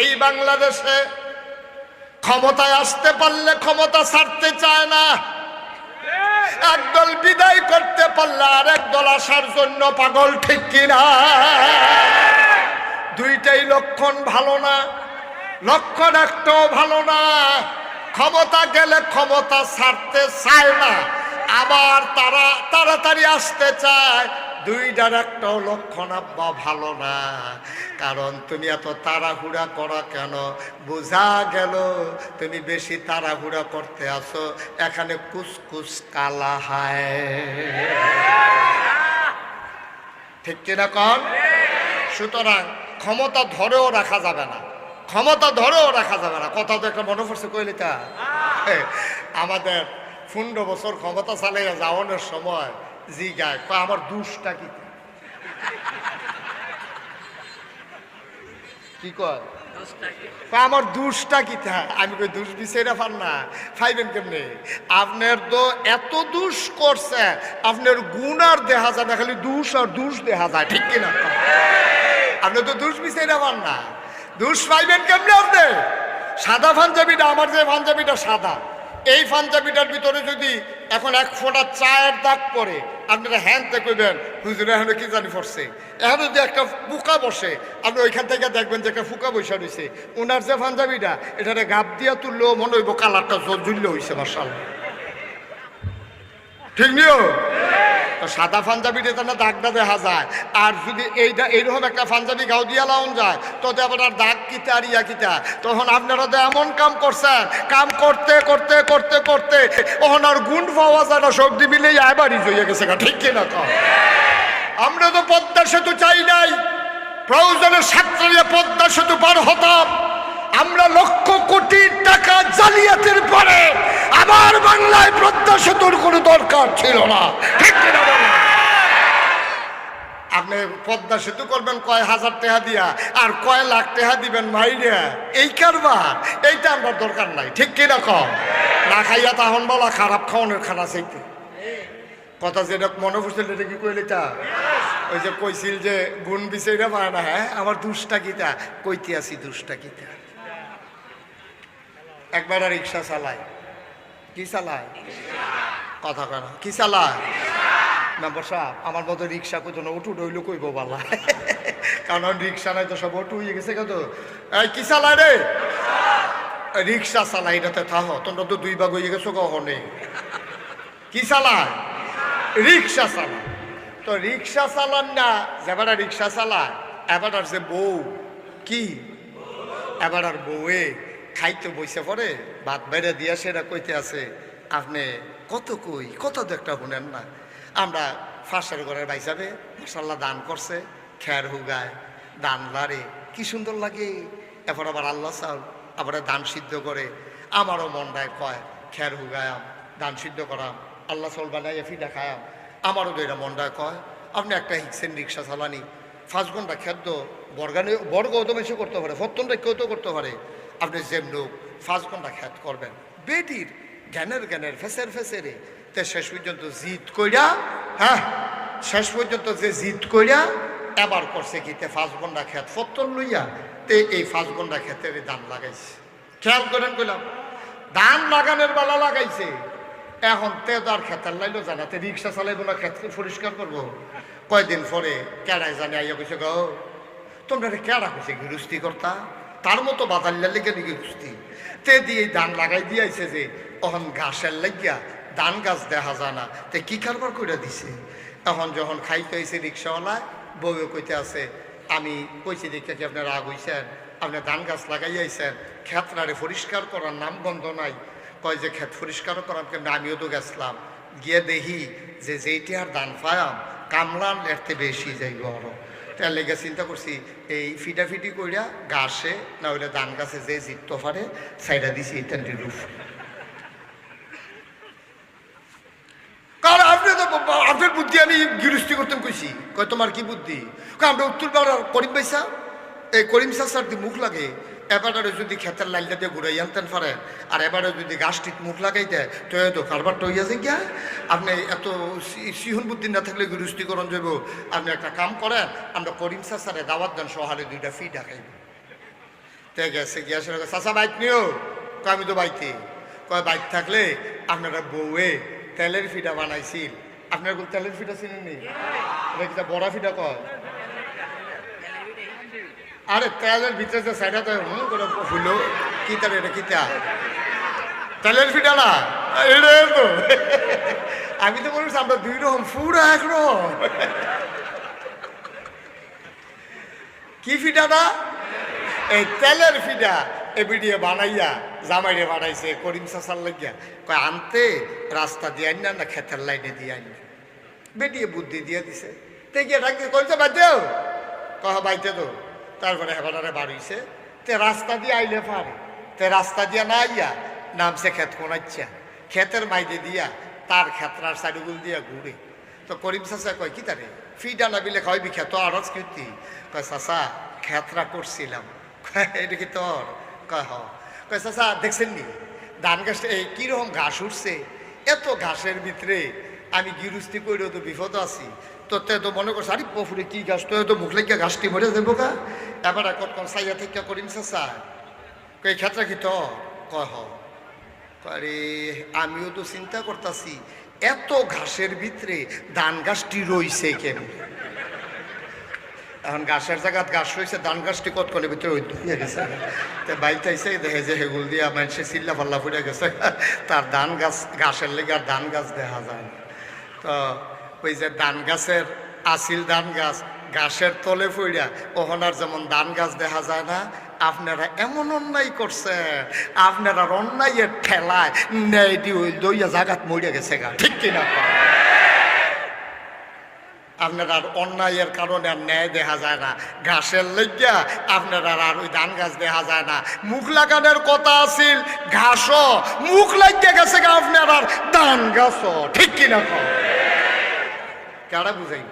এই বাংলাদেশে ক্ষমতায় আসতে পারলে ক্ষমতা ছাড়তে চায় না। একদল বিদায় করতে পারলে আর একদল আসার জন্য পাগল, ঠিক কিনা? দুইটাই লক্ষণ ভালো না, লক্ষণ একটাও ভালো না। ক্ষমতা গেলে ক্ষমতা ছাড়তে চায় না, আবার তারা তাড়াতাড়ি আসতে চায়। দুইটার একটাও লক্ষণ আব্বা ভালো না। কারণ তুমি এত তাড়াহুড়া করা কেন? বোঝা গেল তুমি বেশি তাড়াহুড়া করতে আসো এখানে কুসকুস কালা হায়। ঠিক কিনা কন? সুতরাং ক্ষমতা ধরেও রাখা যাবে না। ক্ষমতা ধরেও রাখা যাবে না। কথা তো একটা মনে পড়ছে কইলে তা? আমাদের পনেরো বছর ক্ষমতা চালিয়ে যাওয়ানোর সময় জি গায় আমার দুষ্টা কি? কি কয়? আমার দুষ্টা কি? তা আমি কই দুষ বিচাইরা পার না। ফাইবেন কেমনে? আপনার তো এত দুষ করছে আপনার গুণ আর দেখা যায় না খালি দুষ আর দুষ দেখা যায় ঠিক কিনা? আপনি তো দুষ বিচাইরা পান না। দুষ পাইবেন কেমনে আপনি? সাদা পাঞ্জাবিটা আমার যে পাঞ্জাবিটা সাদা। এই পাঞ্জাবিটার ভিতরে যদি এখন এক ফোঁটা চায়ের দাগ পড়ে, আপনারা হ্যান্ডতে কইবেন হুজুর, এখন কি জানি পড়ছে? এখন যদি একটা পোকা বসে, আপনি ওইখান থেকে দেখবেন যে একটা ফুকা বসে রয়েছে। ওনার যে পাঞ্জাবিটা, এটারে গাপ দিয়া তুললেও মনে হইব কালারটা জুল্য হয়েছে মার্শাল ঠিক নিও? সাদা পাঞ্জাবিতে তো না দাগটা দেখা যায়। আর যদি এইটা এইরকম একটা পাঞ্জাবি গাও দিয়া লাউন যায়, তো আর দাগ কিতা আর ইয়া কিতা? তখন আপনারা তো এমন কাম করছেন। কাম করতে করতে করতে করতে তখন আর গুণ পাওয়া যায় না, সবজি মিলে এবারই জইয়া গেছে ঠিক কিনা কম আমরা তো পদ্মা সেতু চাই নাই। প্রয়োজনে ছাত্রীরা পদ্মা সেতু পার হতাম। আমরা লক্ষ কোটি টাকা জালিয়াতির পরে আবার বাংলায় পদ্মা সেতুর কোনো দরকার ছিল না। আপনি পদ্মা সেতু করবেন কয় হাজার টাকা দিয়া, আর কয় লাখ টাকা দিবেন ভাইরা এই কারবার, এইটা আমার দরকার নাই। ঠিক কীরকম না খাইয়া তাহন বলা খারাপ খাওয়ানোর খানা চাইতে। কথা যেটা মনে পড়ছিল এটা কি কইলে তা ওই যে কইছিল যে গুণ বিচাইরা পায় না হ্যাঁ? আমার দুষ্টা গীতা কইতে আসি দুষ্টা গীতা একবার রিক্সা চালায় কি চালায়? কথা কেন কি চালায়? মেম্বার সাহেব আমার মতো রিক্সা কত না অটু ডইলো কইব বালা কারণ রিক্সা নাই তো, সব অটু হয়ে গেছে কত এই, কি চালায় রে? রিক্সা চালাই এটাতে থাহ, তোমরা তো দুই ভাগ হয়ে গেছো কখনই কি চালায়? রিক্সা চালায়। তো রিক্সা চালান না যেবার রিক্সা চালায় এবার আর যে বউ, কি? এবার আর বউয়ে। খাইতে বইসে পরে, ভাত বাইরে দিয়া সেটা কইতে আছে, আপনি কত কই, কত তো একটা শুনেন না? আমরা ফাঁসের ঘরের বাইসাবে মশাল্লা দান করছে, খের হুগায়, দান লারে কি সুন্দর লাগে। এরপর আবার আল্লাহ চাল আবার দান সিদ্ধ করে, আমারও মনটায় কয়, খের হুগায়াম দান সিদ্ধ করাম আল্লাহ চাউল বানাইয়া ফিটা খায়াম আমারও এটা মনটায় কয়, আপনি একটা হিকসেন রিক্সা চালানি, পাঁচ ঘণ্টা খেদ্য বর্গানে, বর্গও তো বেশি করতে পারে, ফত্তনটা কেউ তো করতে পারে। আপনি যেম লোক, পাঁচ ঘণ্টা খ্যাত করবেন। বেটির জ্ঞানের জ্ঞানের ফেসের ফেসেরে তে শেষ পর্যন্ত জিদ কইরা হ্যাঁ শেষ পর্যন্ত যে জিদ কইরা এবার করছে কি, তে পাঁচ ঘণ্টা খ্যাত ফত্তন লইয়া তে এই পাঁচ ঘণ্টা খেতের দান লাগাইছে। খেয়াল করেন কইলাম ধান লাগানোর বেলা লাগাইছে। এখন তে তো আর খেতার লাইলো জানাতে রিক্সা চালাইবো না, খেত পরিষ্কার করব। কয়দিন পরে কেড়াই জানে আইয়া কইছে গো, তোমরা কেড়া কইছে গৃহস্থী কর্তা? তার মতো বাতাল্লা লেগে নাকি গৃহস্থী তে দিয়ে ধান লাগাই দিয়েছে যে তখন ঘাসের লাগিয়া ধান গাছ দেখা যায় না। তে কি কারবার করে দিছে? তখন যখন খাইতে হয়েছে রিক্সাওয়ালা বউয়ে কইতে আছে, আমি কইছি দেখে কি আপনার রাগ হইছেন? আপনি ধান গাছ লাগাইয়াইছেন ক্ষেত্রারে পরিষ্কার করার নাম গন্ধ নাই। কয় যে ক্ষেত পরিষ্কার করার কেমন আমিও তো গেছিলাম। গিয়ে দেখি যে, যেইটি আর দান পায়াম কামলান এরতে বেশি যাইব আরও। তার লেগে চিন্তা করছি, এই ফিটাফিটি কইরা গাছে না হইলে ধান গাছে যে জিততে পারে সাইডা দিছি ইত্যাদি রুফ আপনার বুদ্ধি আমি গৃহস্থি কইছি, কয় তোমার কি বুদ্ধি? আমরা উত্তর পাড়ার করিম পয়সা এই করিম সার মুখ লাগে এবারে যদি ক্ষেতের লাইলটা দিয়ে ঘুরাই আনতেন পারে, আর এবারে যদি গাছটির মুখ লাগাই দেয় তো এত কারবার টইয়া যে গিয়া। আপনি এত সিহন বুদ্ধি না থাকলে গৃহস্থীকরণ যাব আপনি একটা কাম করেন, আমরা করিম চাষারে দাওয়াত দেন, সহালে দুইটা ফি ডাকাইব তে গেছে গিয়া সে চাচা, বাইক নিও? কয়, আমি তো বাইতে কয়, বাইক থাকলে আপনারা বউয়ে তেলের ফিটা বানাইছিল। আপনার তেলের ফিটা চিনেন নি বড়া ফিটা কয়? আরে তেলের ভিতরে যে সাইডা তো হুম করে ফুলো, কি তার এটা কিতা তেলের ফিটা না, এটা তো। আমি তো বলছি আমরা দুই রকম, পুরো একরকম কি ফিটা না? এই তেলের ফিডা এবিডিয়ে বানাইয়া, জামাইরে বানাইছে, করিম সাসার লাগিয়া। কয়, আনতে রাস্তা দিয়ে আন না খেতের লাইনে দিয়ে আন বেটিয়ে বুদ্ধি দিয়ে দিছে। তে গিয়ে ডাকতে কইছে বাইতেও কহ বাইতে তো। তারপরে হেবারে বাড়িছে তে রাস্তা দিয়ে আইলে পারে। তে রাস্তা দিয়া না আইয়া নামছে ক্ষেত কোনাচ্ছা ক্ষেতের মাইদে দিয়া তার ক্ষেত্রার সাইডগুল দিয়া ঘুরে। তো করিম চাচা কয় কি তারে? ফিডা না বিলে খাওয়াবি খেত আরজ কীর্তি কয় চাচা খেতরা করছিলাম। কয়, এটা কি তোর? কয় হ। কয় চাচা দেখছেন নি? ধান গাছটা এই কীরকম ঘাস উঠছে? এত ঘাসের ভিতরে আমি গিরুস্তি করেও তো বিপদ আছি। তো তে তো মনে করছে, আরে পফুরে কি গাছ, তো তো মুখ লেগে গাছটি মরে দেবো গা। এবার কতক্ষণ সাইয়া থেকে করিম চাচা কই ক্ষেত্রে কি তো? কয় আরে আমিও তো চিন্তা করতেছি, এত ঘাসের ভিতরে ধান গাছটি রইছে কেমন? এখন ঘাসের জায়গাত ঘাস রয়েছে ধান গাছটি কত করে ভিতরে ধুয়ে গেছে? তো বাইতে আইসে দেখে যে হেগুল দিয়া মানুষে চিল্লা ফাল্লা ফুটে গেছে। তার ধান গাছ, ঘাসের লেগে আর ধান গাছ দেখা যায় তো ওই যে ধান গাছের আসিল ধান গাছ, ঘাসের তলে ফুইরা ওহনার যেমন ধান গাছ দেখা যায় না, আপনারা এমন অন্যায় করছে আপনারা অন্যায়ের ঠেলায় ওই দইয়া জাগাত মরিয়া গেছে গা, ঠিক কিনা? আপনার আর অন্যায়ের কারণে আর ন্যায় দেখা যায় না, ঘাসের লেগিয়া আপনার আর ওই ধান গাছ দেখা যায় না, মুখ লাগানোর কথা আছিল ঘাসও মুখ লাগিয়ে গেছে গা আপনার আর ধান গাছও, ঠিক কিনা কও? কেডা বুঝাই